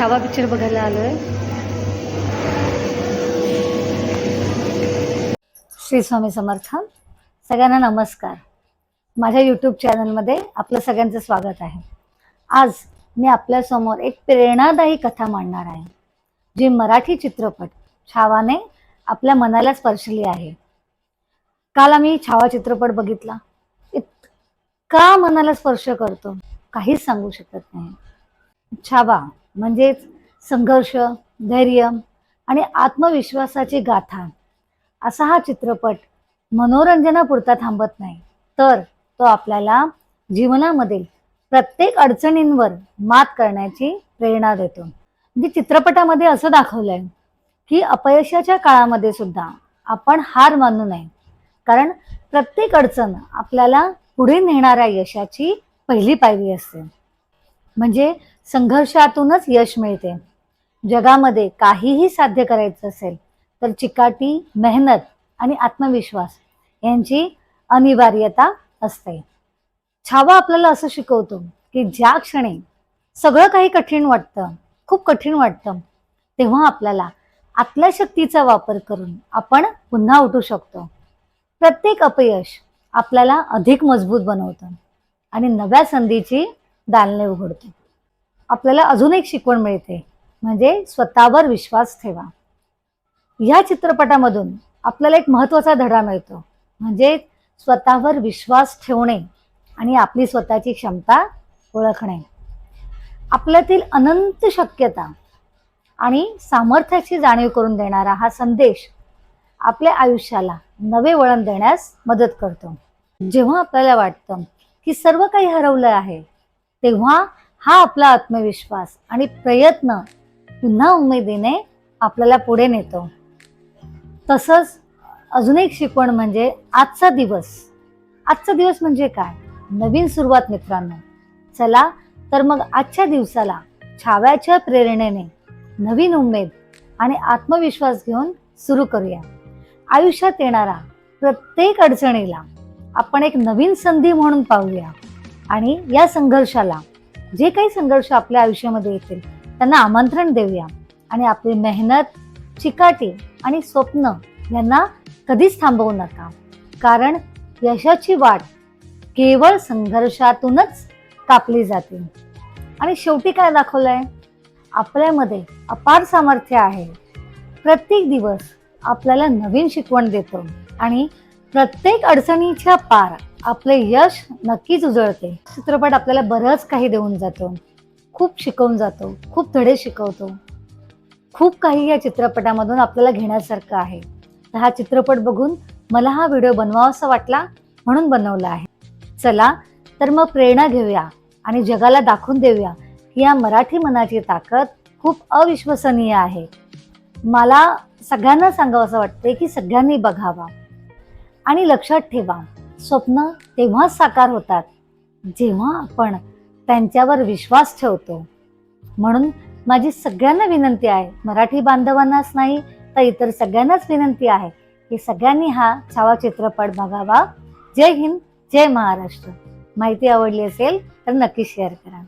Chhava picture बघायला आलोय. श्री स्वामी समर्थ. सगळ्यांना नमस्कार. माझ्या यूट्यूब चॅनलमध्ये आपलं सगळ्यांचं स्वागत आहे. आज मी आपल्यासमोर एक प्रेरणादायी कथा मांडणार आहे. जी मराठी चित्रपट छावाने आपल्या मनाला स्पर्शली आहे. काल आम्ही छावा चित्रपट बघितला. इतका मनाला स्पर्श करतो. काहीच सांगू शकत नाही. छावा म्हणजेच संघर्ष धैर्य आणि आत्मविश्वासाची गाथा. असा हा चित्रपट मनोरंजनापुरता थांबत नाही तर तो आपल्याला जीवनामधील प्रत्येक अडचणींवर मात करण्याची प्रेरणा देतो. म्हणजे चित्रपटामध्ये असं दाखवलंय की अपयशाच्या काळामध्ये सुद्धा आपण हार मानू नये. कारण प्रत्येक अडचण आपल्याला पुढे नेणाऱ्या यशाची पहिली पायरी असते. म्हणजे संघर्षातूनच यश मिळते. जगामध्ये काहीही साध्य करायचं असेल तर चिकाटी मेहनत आणि आत्मविश्वास यांची अनिवार्यता असते. छावा आपल्याला असं शिकवतो की ज्या क्षणी सगळं काही कठीण वाटतं खूप कठीण वाटतं तेव्हा आपल्याला आतल्या शक्तीचा वापर करून आपण पुन्हा उठू शकतो. प्रत्येक अपयश आपल्याला अधिक मजबूत बनवतं आणि नव्या संधीची दालने उघडतो. आपल्याला अजून एक शिकवण मिळते म्हणजे स्वतःवर विश्वास ठेवा. या चित्रपटामधून आपल्याला एक महत्त्वाचा धडा मिळतो म्हणजे स्वतःवर विश्वास ठेवणे आणि आपली स्वतःची क्षमता ओळखणे. आपल्यातील अनंत शक्यता आणि सामर्थ्याची जाणीव करून देणारा हा संदेश आपल्या आयुष्याला नवे वळण देण्यास मदत करतो. जेव्हा आपल्याला वाटतं की सर्व काही हरवलं आहे तेव्हा हा आपला आत्मविश्वास आणि प्रयत्न पुन्हा उमेदीने आपल्याला पुढे नेतो. तसंच अजून एक शिकवण म्हणजे आजचा दिवस. आजचा दिवस म्हणजे काय? नवीन सुरुवात मित्रांनो. चला तर मग आजच्या दिवसाला छाव्याच्या प्रेरणेने नवीन उमेद आणि आत्मविश्वास घेऊन सुरू करूया. आयुष्यात येणारा प्रत्येक अडचणीला आपण एक नवीन संधी म्हणून पाहूया. आणि या संघर्षाला जे काही संघर्ष आपल्या आयुष्यामध्ये येतील त्यांना आमंत्रण देऊया. आणि आपली मेहनत चिकाटी आणि स्वप्न यांना कधीच थांबवू नका. कारण यशाची वाट केवळ संघर्षातूनच कापली जाते. आणि शेवटी काय दाखवलंय? आपल्यामध्ये अपार सामर्थ्य आहे. प्रत्येक दिवस आपल्याला नवीन शिकवण देतो. आणि प्रत्येक अडचणीच्या पार आपले यश नक्कीच उजळते. चित्रपट आपल्याला बरंच काही देऊन जातो. खूप शिकवून जातो. खूप धडे शिकवतो. खूप काही या चित्रपटामधून आपल्याला घेण्यासारखं आहे. तर हा चित्रपट बघून मला हा व्हिडिओ बनवावासा वाटला म्हणून बनवला आहे. चला तर मग प्रेरणा घेऊया आणि जगाला दाखवून देऊया की या मराठी मनाची ताकद खूप अविश्वसनीय आहे. मला सगळ्यांना सांगावं असं वाटते की सगळ्यांनी बघावा. आणि लक्षात ठेवा स्वप्न तेव्हाच साकार होतात जेव्हा आपण त्यांच्यावर विश्वास ठेवतो. म्हणून माझी सगळ्यांना विनंती आहे मराठी बांधवांनाच नाही तर इतर सगळ्यांनाच विनंती आहे की सगळ्यांनी हा छावा चित्रपट बघावा. जय हिंद जय महाराष्ट्र. माहिती आवडली असेल तर नक्की शेअर करा.